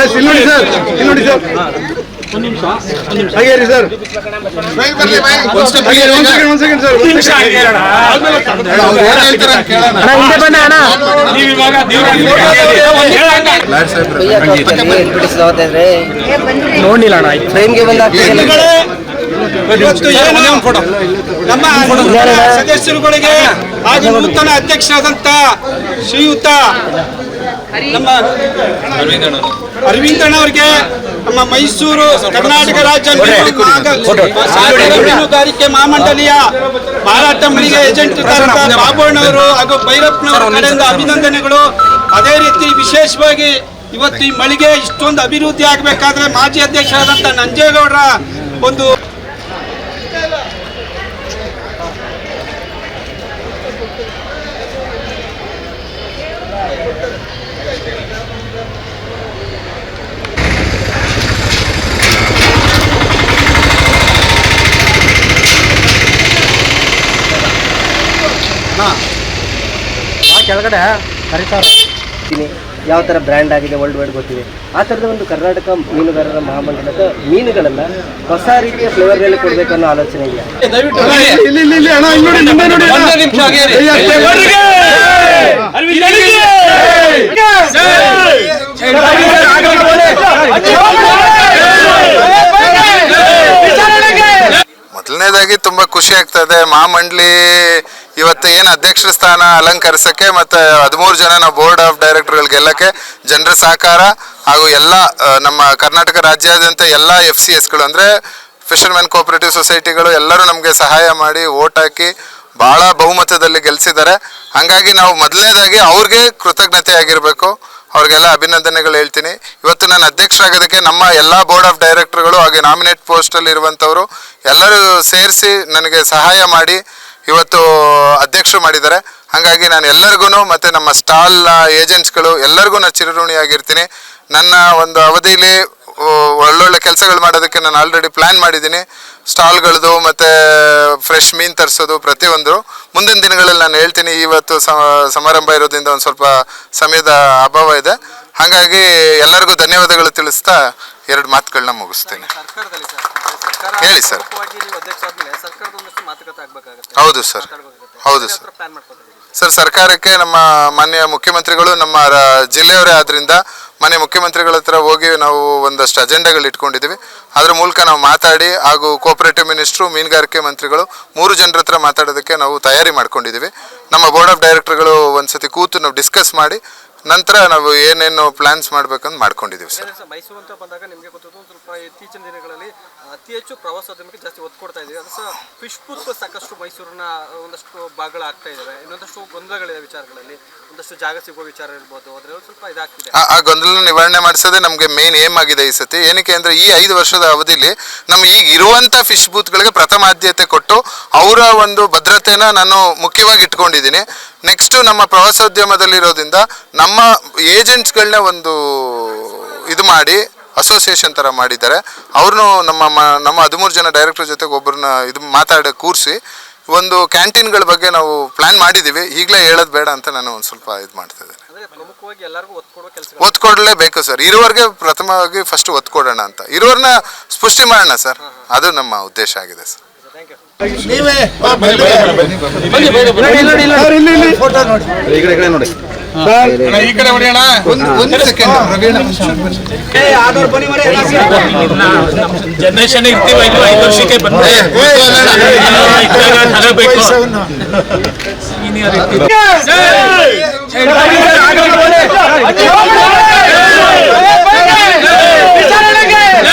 S ಇಲ್ಲಿ ನೋಡಿ sir ಇಲ್ಲಿ ನೋಡಿ ಸರ್ ಹಾಗೆ ರೀ ಸರ್ ಒಂದ್ step ಹಾಗೆ ಒಂದ್ ಸೆಕೆಂಡ್ ಒಂದ್ ಸೆಕೆಂಡ್ ಸರ್ ಒಂದ್ ಸೆಕೆಂಡ್ ಅವ್ರು ಏನ್ ಹೇಳ್ತಾರೆ ಅಂತ ಕೇಳೋಣ. ನೋಡಿಲ್ಲ ಅಣ್ಣ ಟ್ರೈನ್ಗೆ ಬಂದ ಇವತ್ತು ಏನು ನಮ್ಮ ಸದಸ್ಯರುಗಳಿಗೆ ಹಾಗೂ ನೂತನ ಅಧ್ಯಕ್ಷರಾದಂತ ಶ್ರೀಯುತ ನಮ್ಮ ಅರವಿಂದಣ್ಣ ಅವರಿಗೆ ನಮ್ಮ ಮೈಸೂರು ಕರ್ನಾಟಕ ರಾಜ್ಯ ಮೀನುಗಾರಿಕೆ ಮಹಾಮಂಡಳಿಯ ಮಾರಾಟ ಮಳಿಗೆ ಏಜೆಂಟ್ ಬಾಬಣ್ಣವರು ಹಾಗೂ ಭೈರಪ್ಪನವರ ಕಡೆಯಿಂದ ಅಭಿನಂದನೆಗಳು. ಅದೇ ರೀತಿ ವಿಶೇಷವಾಗಿ ಇವತ್ತು ಈ ಮಳಿಗೆ ಇಷ್ಟೊಂದು ಅಭಿವೃದ್ಧಿ ಆಗಬೇಕಾದ್ರೆ ಮಾಜಿ ಅಧ್ಯಕ್ಷರಾದಂಥ ನಂಜೇಗೌಡರ ಒಂದು ಕೆಳಗಡೆ ಕರಿತಾರ ಯಾವ ಥರ ಬ್ರ್ಯಾಂಡ್ ಆಗಿದೆ ವರ್ಲ್ಡ್ ವೈಡ್ ಗೊತ್ತಿದೆ ಆ ಥರದ ಒಂದು ಕರ್ನಾಟಕ ಮೀನುಗಾರರ ಮಹಾಮಂಡಲದ ಮೀನುಗಳನ್ನ ಹೊಸ ರೀತಿಯ ಫ್ಲೇವರ್ಗಳಲ್ಲಿ ಕೊಡಬೇಕು ಅನ್ನೋ ಆಲೋಚನೆ ಇದೆಯಾ ಹಾಕ್ತಾ ಮೊದಲನೇದಾಗಿ ತುಂಬಾ ಖುಷಿ ಆಗ್ತದೆ ಮಹಾಮಂಡ್ಲಿ ಇವತ್ತು ಏನು ಅಧ್ಯಕ್ಷರ ಸ್ಥಾನ ಅಲಂಕರಿಸಕ್ಕೆ ಮತ್ತೆ ಹದಿಮೂರು ಜನ ನಾವು ಬೋರ್ಡ್ ಆಫ್ ಡೈರೆಕ್ಟರ್ಗಳಿಗೆ ಗೆಲ್ಲಕ್ಕೆ ಜನರ ಸಹಕಾರ ಹಾಗೂ ಎಲ್ಲ ನಮ್ಮ ಕರ್ನಾಟಕ ರಾಜ್ಯಾದ್ಯಂತ ಎಲ್ಲ ಎಫ್ ಸಿ ಎಸ್ಗಳು ಅಂದರೆ ಫಿಶರ್ಮೆನ್ ಕೋಆಪರೇಟಿವ್ ಸೊಸೈಟಿಗಳು ಎಲ್ಲರೂ ನಮಗೆ ಸಹಾಯ ಮಾಡಿ ಓಟ್ ಹಾಕಿ ಭಾಳ ಬಹುಮತದಲ್ಲಿ ಗೆಲ್ಸಿದ್ದಾರೆ. ಹಾಗಾಗಿ ನಾವು ಮೊದಲನೇದಾಗಿ ಅವ್ರಿಗೆ ಕೃತಜ್ಞತೆ ಆಗಿರಬೇಕು. ಅವ್ರಿಗೆಲ್ಲ ಅಭಿನಂದನೆಗಳು ಹೇಳ್ತೀನಿ. ಇವತ್ತು ನಾನು ಅಧ್ಯಕ್ಷರಾಗೋದಕ್ಕೆ ನಮ್ಮ ಎಲ್ಲ ಬೋರ್ಡ್ ಆಫ್ ಡೈರೆಕ್ಟರ್ಗಳು ಹಾಗೆ ನಾಮಿನೇಟ್ ಪೋಸ್ಟಲ್ಲಿ ಇರುವಂಥವರು ಎಲ್ಲರೂ ಸೇರಿಸಿ ನನಗೆ ಸಹಾಯ ಮಾಡಿ ಇವತ್ತು ಅಧ್ಯಕ್ಷರು ಮಾಡಿದ್ದಾರೆ. ಹಾಗಾಗಿ ನಾನು ಎಲ್ಲರಿಗೂ ಮತ್ತು ನಮ್ಮ ಸ್ಟಾಲ್ ಏಜೆಂಟ್ಸ್ಗಳು ಎಲ್ಲರಿಗೂ ನಾನು ಚಿರಋಣಿಯಾಗಿರ್ತೀನಿ ನನ್ನ ಒಂದು ಅವಧಿಯಲ್ಲಿ ಒಳ್ಳೊಳ್ಳೆ ಕೆಲಸಗಳು ಮಾಡೋದಕ್ಕೆ ನಾನು ಆಲ್ರೆಡಿ ಪ್ಲ್ಯಾನ್ ಮಾಡಿದ್ದೀನಿ. ಸ್ಟಾಲ್ಗಳದು ಮತ್ತು ಫ್ರೆಶ್ ಮೀನು ತರಿಸೋದು ಪ್ರತಿಯೊಂದು. ಮುಂದಿನ ದಿನಗಳಲ್ಲಿ ನಾನು ಹೇಳ್ತೀನಿ, ಇವತ್ತು ಸಮಾರಂಭ ಇರೋದ್ರಿಂದ ಒಂದು ಸ್ವಲ್ಪ ಸಮಯದ ಅಭಾವ ಇದೆ. ಹಾಗಾಗಿ ಎಲ್ಲರಿಗೂ ಧನ್ಯವಾದಗಳು ತಿಳಿಸ್ತಾ ಎರಡು ಮಾತುಗಳನ್ನ ಮುಗಿಸ್ತೇನೆ. ಸರ್ಕಾರದಲ್ಲಿ ಸರ್ ಸರ್ಕಾರ ಹೇಳಿ ಸರ್. ಪ್ರಮುಖವಾಗಿ ನೀವು ಅಧ್ಯಕ್ಷ ಆದ್ಮೇಲೆ ಸರ್ಕಾರದ ಒಂದಷ್ಟು ಮಾತುಕತೆ ಆಗ್ಬೇಕಾಗುತ್ತೆ. ಹೌದು ಸರ್. ಹೌದು ಸರ್. Plan sir. ಸರ್ಕಾರಕ್ಕೆ ನಮ್ಮ ಮಾನ್ಯ ಮುಖ್ಯಮಂತ್ರಿಗಳು ನಮ್ಮ ರ- ಜಿಲ್ಲೆಯವರೇ ಆದ್ರಿಂದ ಮಾನ್ಯ ಮುಖ್ಯಮಂತ್ರಿಗಳ ಹತ್ರ ಹೋಗಿ ನಾವು ಒಂದಷ್ಟು ಅಜೆಂಡಾಗಳು ಇಟ್ಕೊಂಡಿದ್ದೀವಿ ಅದ್ರ ಮೂಲಕ ನಾವು ಮಾತಾಡಿ ಹಾಗೂ ಕೋಆಪರೇಟಿವ್ ಮಿನಿಸ್ಟ್ರು ಮೀನುಗಾರಿಕೆ ಮಂತ್ರಿಗಳು ಮೂರು ಜನರ ಹತ್ರ ಮಾತಾಡೋದಕ್ಕೆ ನಾವು ತಯಾರಿ ಮಾಡ್ಕೊಂಡಿದ್ದೀವಿ ನಮ್ಮ ಬೋರ್ಡ್ ಆಫ್ ಡೈರೆಕ್ಟರ್ಗಳು ಒಂದ್ಸತಿ ಕೂತು ನಾವು ಡಿಸ್ಕಸ್ ಮಾಡಿ ನಂತರ ನಾವು ಏನೇನು ಪ್ಲಾನ್ಸ್ ಮಾಡ್ಬೇಕಂತ ಮಾಡ್ಕೊಂಡಿದ್ದೀವಿ ಸರ್. ಸರ್ ಮೈಸೂರು ಅಂತ ಬಂದಾಗ ನಿಮಗೆ ಗೊತ್ತಿದ್ದು ಒಂದು ಸ್ವಲ್ಪ ಇತ್ತೀಚಿನ ದಿನಗಳಲ್ಲಿ ಅತಿ ಹೆಚ್ಚು ಪ್ರವಾಸೋದ್ಯಮಕ್ಕೆ ಜಾಸ್ತಿ ಒತ್ತು ಕೊಡ್ತಾ ಇದ್ದೀವಿ. ಅದು ಸಹ ಫಿಶ್ ಬೂತ್ ಸಾಕಷ್ಟು ಮೈಸೂರಿನ ಒಂದಷ್ಟು ಭಾಗಗಳು ಆಗ್ತಾ ಇದ್ದಾವೆ ಇನ್ನೊಂದಷ್ಟು ಗೊಂದಲಗಳಿದೆ ವಿಚಾರಗಳಲ್ಲಿ. ಒಂದಷ್ಟು ಜಾಗ ಸಿಗುವ ವಿಚಾರ ಇರ್ಬೋದು. ಅದರಲ್ಲಿ ಸ್ವಲ್ಪ ಇದಾಗ್ತಿದೆ. ಆ- ಆ ಗೊಂದಲ ನಿವಾರಣೆ ಮಾಡಿಸೋದೇ ನಮಗೆ ಮೇನ್ ಏಮ್ ಆಗಿದೆ ಈ ಸತಿ. ಏನಕ್ಕೆ ಅಂದರೆ ಈ ಐದು ವರ್ಷದ ಅವಧಿಲಿ ನಮ್ಮ ಈಗ ಇರುವಂಥ ಫಿಶ್ ಬೂತ್ಗಳಿಗೆ ಪ್ರಥಮ ಆದ್ಯತೆ ಕೊಟ್ಟು ಅವರ ಒಂದು ಭದ್ರತೆನ ನಾನು ಮುಖ್ಯವಾಗಿ ಇಟ್ಕೊಂಡಿದ್ದೀನಿ. ನೆಕ್ಸ್ಟ್ ನಮ್ಮ ಪ್ರವಾಸೋದ್ಯಮದಲ್ಲಿರೋದ್ರಿಂದ ನಮ್ಮ ಏಜೆಂಟ್ಸ್ಗಳನ್ನ ಒಂದು ಇದು ಮಾಡಿ ಅಸೋಸಿಯೇಷನ್ ಥರ ಮಾಡಿದ್ದಾರೆ. ಅವ್ರನ್ನೂ ನಮ್ಮ ಮ- ನಮ್ಮ ಹದಿಮೂರು ಜನ ಡೈರೆಕ್ಟರ್ ಜೊತೆಗೆ ಒಬ್ಬರನ್ನ ಇದು ಮಾತಾಡೋ ಕೂರಿಸಿ ಒಂದು ಕ್ಯಾಂಟೀನ್ಗಳ ಬಗ್ಗೆ ನಾವು ಪ್ಲ್ಯಾನ್ ಮಾಡಿದ್ದೀವಿ ಈಗಲೇ ಹೇಳೋದು ಬೇಡ ಅಂತ ನಾನು ಒಂದು ಸ್ವಲ್ಪ ಇದು ಮಾಡ್ತಾ ಇದ್ದೇನೆ. ಒತ್ತು ಕೊಡಲೇಬೇಕು ಸರ್. ಇರೋರಿಗೆ ಪ್ರಥಮವಾಗಿ ಫಸ್ಟ್ ಒತ್ತು ಕೊಡೋಣ ಅಂತ. ಇರುವರನ್ನ ಸ್ಪುಷ್ಟಿ ಮಾಡೋಣ ಸರ್. ಅದು ನಮ್ಮ ಉದ್ದೇಶ ಆಗಿದೆ ಸರ್. ಕಡೆ ನೋಡಿ ಈ ಕಡೆ ಜನರೇಷನ್ ಇರ್ತೀವ ಐದು ವರ್ಷಕ್ಕೆ ಬಂದ್ರೆ ಬೇಕು